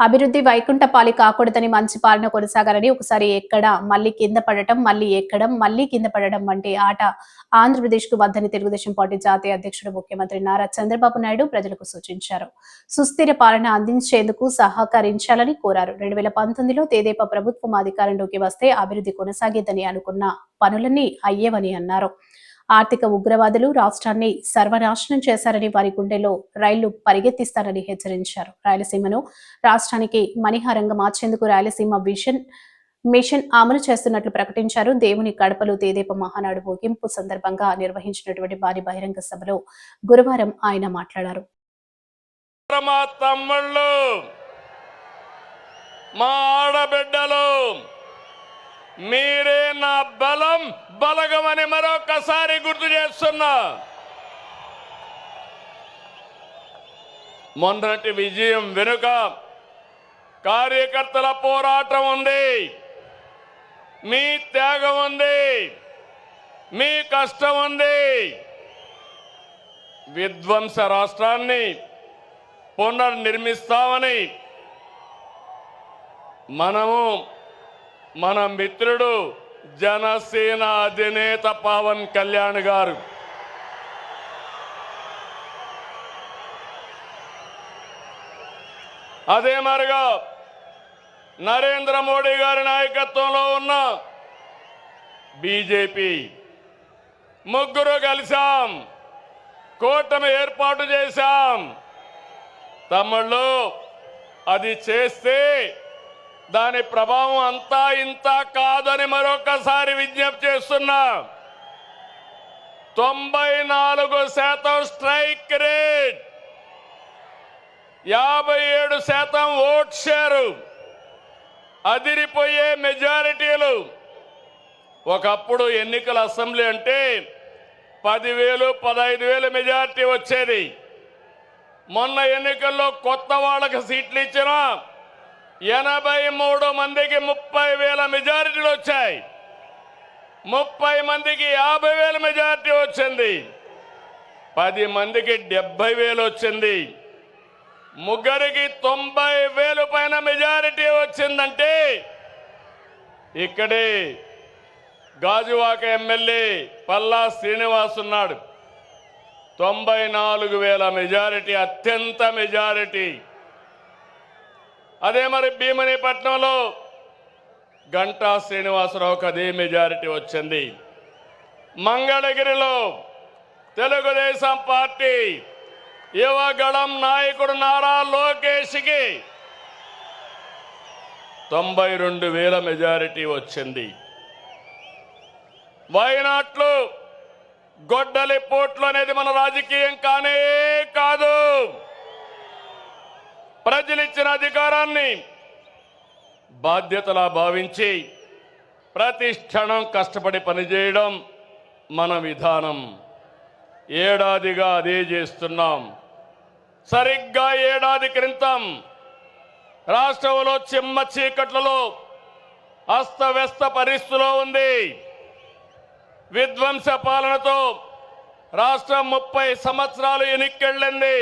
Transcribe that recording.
అభివృద్ధి వైకుంఠపాలి కాకూడదని మంచి పాలన కొనసాగాలని ఒకసారి ఎక్కడ మళ్ళీ కింద పడటం మళ్ళీ ఎక్కడం మళ్ళీ కింద పడడం వంటి ఆట ఆంధ్రప్రదేశ్కు వద్దని తెలుగుదేశం పార్టీ జాతీయ అధ్యక్షుడు ముఖ్యమంత్రి నారా చంద్రబాబు నాయుడు ప్రజలకు సూచించారు. సుస్థిర పాలన అందించేందుకు సహకరించాలని కోరారు. రెండు వేల పంతొమ్మిదిలో తేదేపా ప్రభుత్వం అధికారంలోకి వస్తే అభివృద్ధి కొనసాగేదని అనుకున్న పనులన్నీ అయ్యేవని అన్నారు. ఆర్థిక ఉగ్రవాదులు రాష్ట్రాన్ని సర్వనాశనం చేశారని వారి గుండెలో రైళ్ళు పరిగెత్తిస్తారని హెచ్చరించారు. రాయలసీమను రాష్ట్రానికి మణిహారంగా మార్చేందుకు రాయలసీమ విజన్ మిషన్ అమలు చేస్తున్నట్లు ప్రకటించారు. దేవుని కడపలు తేదేప మహానాడు ముగింపు సందర్భంగా నిర్వహించినటువంటి భారీ బహిరంగ సభలో గురువారం ఆయన మాట్లాడారు. మా ఆడబిడ్డలు బలం బలగమని మరొకసారి గుర్తు చేస్తున్నా. మొన్నటి విజయం వెనుక కార్యకర్తల పోరాటం ఉంది. మీ త్యాగం ఉంది. మీ కష్టం ఉంది. విధ్వంస రాష్ట్రాన్ని పునర్నిర్మిస్తామని మనము మన మిత్రుడు జనసేన అధినేత పవన్ కళ్యాణ్ గారు. అదే మరిగా నరేంద్ర మోడీ గారి నాయకత్వంలో ఉన్న బీజేపీ ముగ్గురు కలిసాం కూటమి ఏర్పాటు చేశాం. తమ్ముళ్ళు అది చేస్తే దాని ప్రభావం అంతా ఇంత కాదని మరొకసారి విజ్ఞప్తి చేస్తున్నా. తొంభై నాలుగు శాతం స్ట్రైక్ రేట్. యాభై ఏడు శాతం ఓట్ షేరు. అదిరిపోయే మెజారిటీలు. ఒకప్పుడు ఎన్నికల అసెంబ్లీ అంటే పదివేలు పదహైదు వేలు మెజారిటీ వచ్చేది. మొన్న ఎన్నికల్లో కొత్త వాళ్ళకి సీట్లు ఇచ్చిన. ఎనభై మూడు మందికి ముప్పై వేల మెజారిటీలు వచ్చాయి. ముప్పై మందికి యాభై వేల మెజారిటీ వచ్చింది. పది మందికి డెబ్బై వేలు వచ్చింది. ముగ్గురికి తొంభై వేలు పైన మెజారిటీ వచ్చిందంటే ఇక్కడే గాజువాక ఎమ్మెల్యే పల్లా శ్రీనివాస్ ఉన్నాడు. తొంభై నాలుగు వేల మెజారిటీ అత్యంత మెజారిటీ. అదే మరి భీమనిపట్నంలో గంటా శ్రీనివాసరావుకి అదే మెజారిటీ వచ్చింది. మంగళగిరిలో తెలుగుదేశం పార్టీ యువగళం నాయకుడు నారా లోకేష్కి తొంభై రెండు వేల మెజారిటీ వచ్చింది. వైనాట్లు గొడ్డలి పోట్లు అనేది మన రాజకీయం కానే కాదు. ప్రజలిచ్చిన అధికారాన్ని బాధ్యతలా భావించి ప్రతిష్టణం కష్టపడి పనిచేయడం మన విధానం. ఏడాదిగా అదే చేస్తున్నాం. సరిగ్గా ఏడాది క్రితం రాష్ట్రంలో చిమ్మ చీకట్లలో అస్తవ్యస్త పరిస్థితిలో ఉంది. విధ్వంస పాలనతో రాష్ట్రం ముప్పై సంవత్సరాలు ఎనిక్కెళ్ళింది.